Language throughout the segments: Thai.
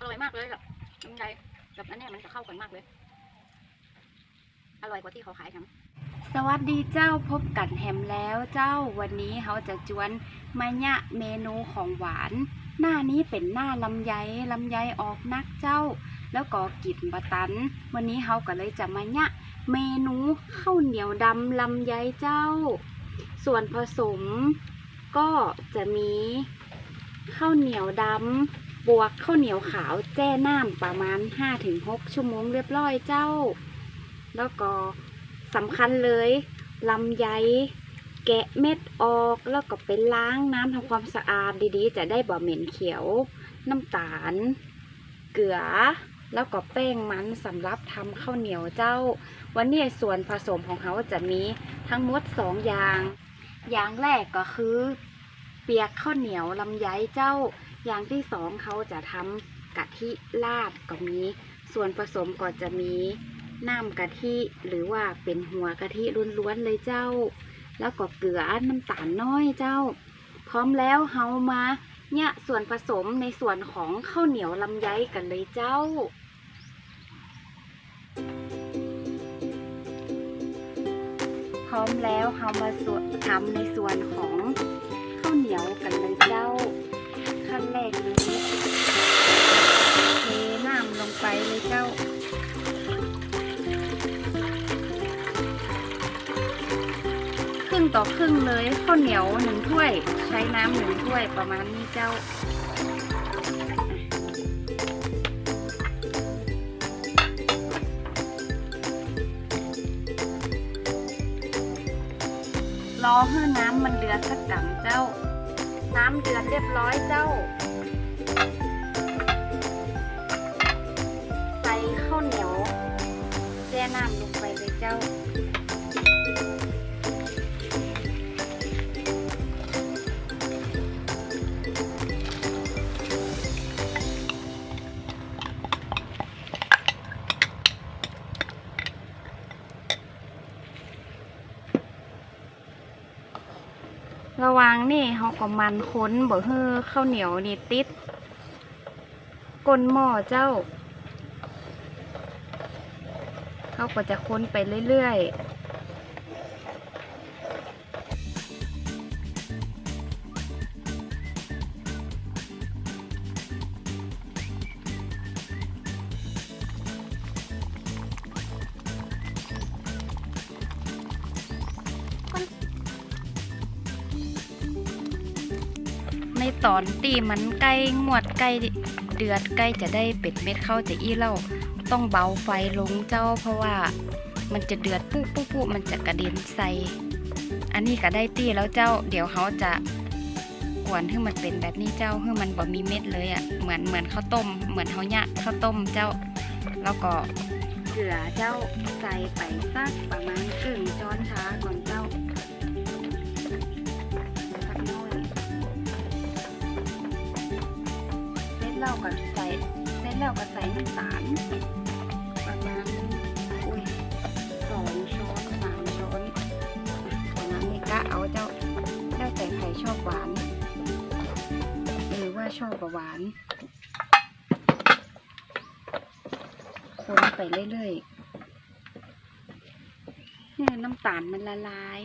อร่อยมากเลยแบบลำไยกับอันนี้มันจะเข้ากันมากเลย อร่อยกว่าที่เขาขายทั้งสวัสดีเจ้าพบกันแฮมแล้วเจ้าวันนี้เขาจะจวนมาญะเมนูของหวาน หน้านี้เป็นหน้าลำไยลำไยออกนักเจ้า แล้วก็กินบะตัน วันนี้เขาก็เลยจะมาญะเมนูข้าวเหนียวดำลำไยเจ้า ส่วนผสมก็จะมีข้าวเหนียวดำ บวกข้าวเหนียวขาวแจ้น้ำประมาณ 5-6 ชั่วโมงเรียบร้อยเจ้า แล้วก็สำคัญเลยลำไยแกะเม็ดออกแล้วก็ไปล้างน้ำทำความสะอาดดีๆ จะได้บ่เหม็นเขียว น้ำตาล เกลือ แล้วก็แป้งมันสำหรับทำข้าวเหนียวเจ้า วันนี้ส่วนผสมของเขาจะมีทั้งหมดสองอย่าง อย่างแรกก็คือ เปียกข้าวเหนียวลำไยเจ้า อย่างที่สองเขาจะทำกะทิลาดก็มี ส่วนผสมก็จะมีน้ำกะทิหรือว่าเป็นหัวกะทิล้วนๆเลยเจ้า แล้วก็เกลือน้ำตาลน้อยเจ้า พร้อมแล้วเฮามาเนี่ยส่วนผสมในส่วนของข้าวเหนียวลำไยกันเลยเจ้า พร้อมแล้วเฮามาส่วนทำในส่วนของ ต่อครึ่งเลยข้าวเหนียวหนึ่งถ้วย ใช้น้ำหนึ่งถ้วยประมาณนี้เจ้ารอให้น้ำมันเดือดสักกังเจ้า น้ำเดือดเรียบร้อยเจ้า ใส่ข้าวเหนียวแช่น้ำลงไปเลยเจ้า นี่เขาก็มันค้นบ่เฮือข้าวเหนียวนี่ติดก้นหม้อเจ้าเขาก็จะค้นไปเรื่อยๆ ตอนตีมันใกล้งวดใกล้เดือดใกล้จะได้เป็ดเม็ดเข้าจะอี้เล่าต้องเบาไฟลงเจ้าเพราะว่ามันจะเดือดปุ๊บปุ๊บปุ๊บมันจะกระเด็นใส่ อันนี้ก็ได้ตีแล้วเจ้า เดี๋ยวเขาจะกวนให้มันเป็นแบบนี้เจ้าให้มันบ่มีเม็ดเลยอะ่ะเหมือนเหมือนข้าวต้ม เหมือนเขาเนี่ยข้าวต้มเจ้า แล้วก็เกลือเจ้าใส่ไปสักประมาณครึ่งช้อนชาก่อน แล้วก็ใส่เสร็จแล้วก็ใส่น้ำตาลประมาณอุ้ยสองช้อนสามช้อนประมาณนี้ก็เอาเจ้าแล้วแต่ใครชอบหวานหรือว่าชอบหวานคนไปเรื่อยๆเนี่ยน้ำตาลมันละลาย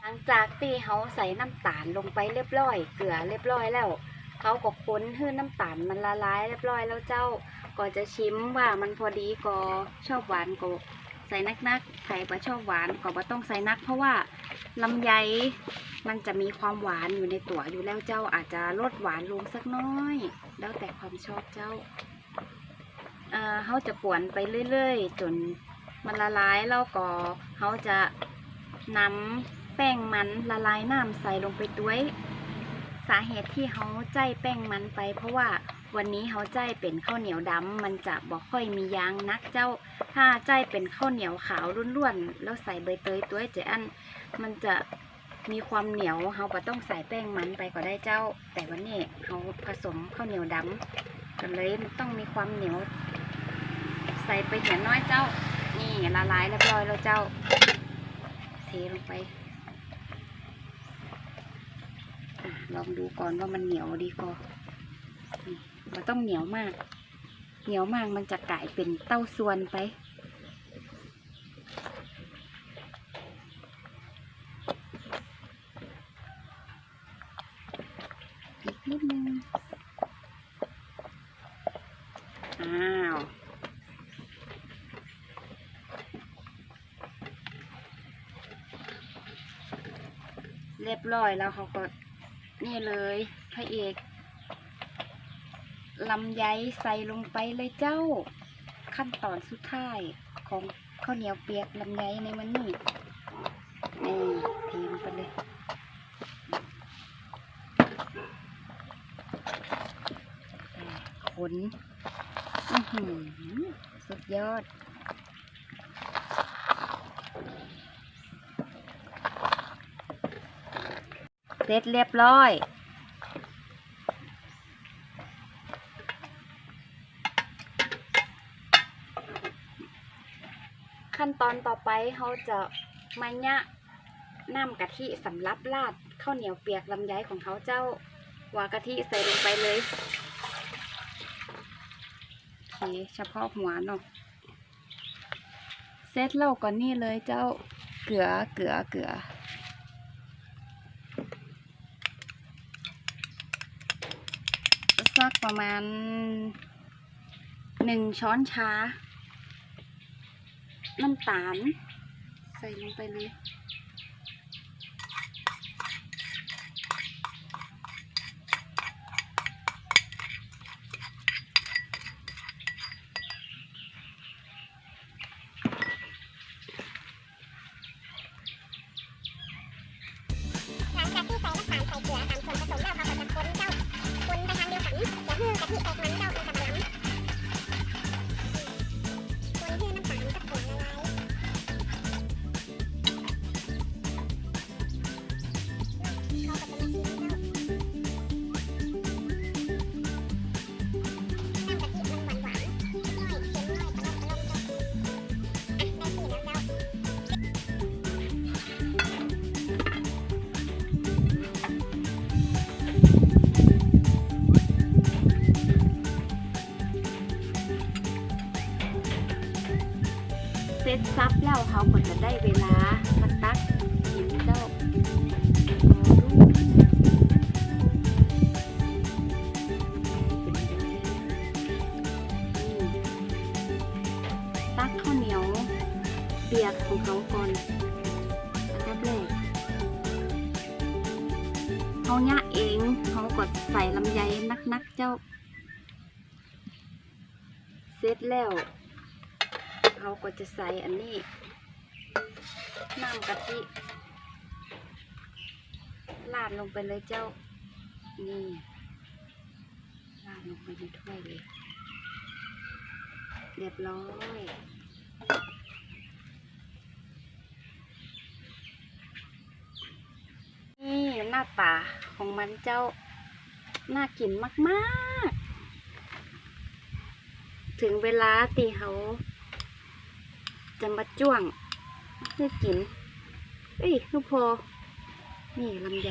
หลั งจากที่เขาใส่น้ำตาลลงไปเรียบร้อย เกลือเรียบร้อยแล้วเขาก็ค้นให้น้ำตาลมันละลายเรียบร้อยแล้วเจ้าก็จะชิมว่ามันพอดีก็ชอบหวานก็ใส่นักๆใครบ่ชอบหวานก็บ่ต้องใส่นัก เพราะว่าลำไยมันจะมีความหวานอยู่ในตัวอยู่แล้วเจ้าอาจจะลดหวานลงสักน้อย แล้วแต่ความชอบเจ้าเออเขาจะกวนไปเรื่อยๆ จนมันละลายแล้วก็เขาจะนำ แป้งมันละลายน้ำใส่ลงไปด้วยสาเหตุที่เขาใจแป้งมันไป เพราะว่าวันนี้เขาใจเป็นข้าวเหนียวดำมันจะบอกค่อยมียางนักเจ้า ถ้าใจเป็นข้าวเหนียวขาวล้วนๆแล้วใส่ใบเตยตัวเจอันมันจะมีความเหนียวเราก็ต้องใส่แป้งมันไปก็ได้เจ้า แต่วันนี้เราผสมข้าวเหนียวดำก็เลยต้องมีความเหนียว ใส่ไปเหียน้อยเจ้า นี่ละลายเรียบร้อยแล้วเจ้าเทลงไป อะ ลองดูก่อนว่ามันเหนียวดีก็มันต้องเหนียวมาก เหนียวมากมันจะกลายเป็นเต้าส่วนไป อีกนิดนึง อ้าวเรียบร้อยแล้วเขาก็ นี่เลยพระเอกลำไยใส่ลงไปเลยเจ้า ขั้นตอนสุดท้ายของข้าวเหนียวเปียกลำไยในมันนี่นี่เทลงไปเลยขนสุดยอด เสร็จเรียบร้อยขั้นตอนต่อไปเขาจะมาญะน้ำกะทิสำหรับราดข้าวเหนียวเปียกลำไยของเขาเจ้าวากะทิใส่ลงไปเลยโอเคเฉพาะหัวเนาะเซตเล่าก่อนนี่เลยเจ้าเกลือเกลือเกลือ สักประมาณหนึ่งช้อนชา น้ำตาล ใส่ลงไปเลย ซับแล้วเขาก็จะได้เวลามาตักกินเจ้าอืมตักข้าวเหนียวเปียกของเขาก่อนอันดับแรกเขาย่ะเองเขากดใส่ลำไยนักๆเจ้า เสร็จแล้ว เขาก็จะใส่อันนี้น้ำกะทิราดลงไปเลยเจ้า นี่ราดลงไปในถ้วยเลยเรียบร้อยนี่หน้าตาของมันเจ้า น่ากินมาก ๆ ถึงเวลาตีเขา จะมาจ้วงเพื่อกินเอ้ยลูกพอ นี่ลำไย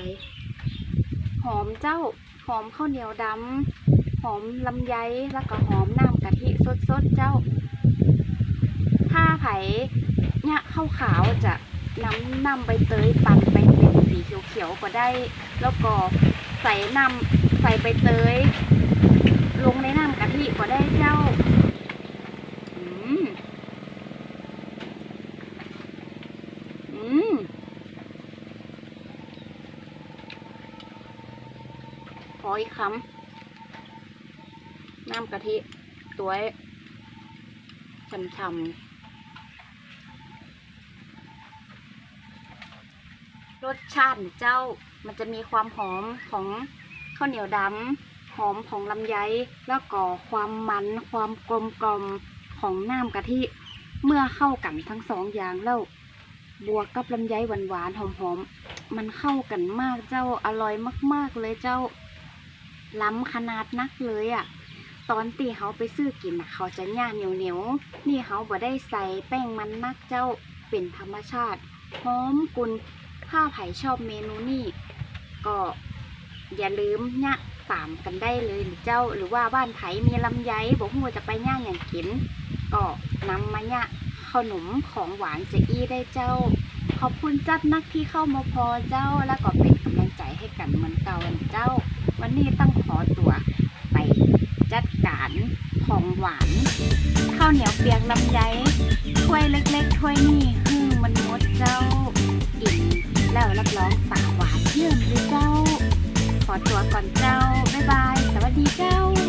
หอมเจ้า หอมข้าวเหนียวดำ หอมลำไย แล้วก็หอมน้ำกะทิสดๆเจ้า ถ้าไผ่เนี่ยข้าวขาวจะน้ำน้ำใบเตยปั่นไปเป็นสีเขียวๆก็ได้ แล้วก็ใส่น้ำใส่ใบเตย ลงในน้ำกะทิก็ได้เจ้า อืม อืม ข ออีกคำน้ำกะทิตัวช่ำๆรสชาติเจ้ามันจะมีความหอมของข้าวเหนียวดำหอมของลำไย แล้วก็ความมันความกลมกลอมของน้ำกะทิ เมื่อเข้ากันทั้งสองอย่างแล้วบวกกับลำไยหวานๆหอมๆ มันเข้ากันมากเจ้าอร่อยมาก ๆ เลยเจ้า ล้ำขนาดนักเลยอะ่ะ ตอนตีเขาไปซื้อกินเขาจะย่าเหนียวเหนียวๆนี่เขาบ่ได้ใส่แป้งมันนักเจ้าเป็นธรรมชาติหอมกุนถ้าไผ่ชอบเมนูนี่ก็อย่าลืมยะตามกันได้เลยหรือเจ้าหรือว่าบ้านไผ่มีลำไยบอกหัวาจะไปย่างอย่างกิน ก็นำมายขนมของหวานจะอี้ได้เจ้า ขอบคุณจัดนักที่เข้ามาพอเจ้าแล้วก็เป็นกำลังใจให้กันเหมือนเก่าเจ้า วันนี้ต้องขอตัวไปจัดการของหวานข้าวเหนียวเปียกลำไยถ้วยเล็กๆถ้วยนี่ฮึ่งมันมดเจ้าอิ่มแล้วรับรองปากหวานเยื่อมเลยเจ้า ขอตัวก่อนเจ้า บ๊ายบาย สวัสดีเจ้า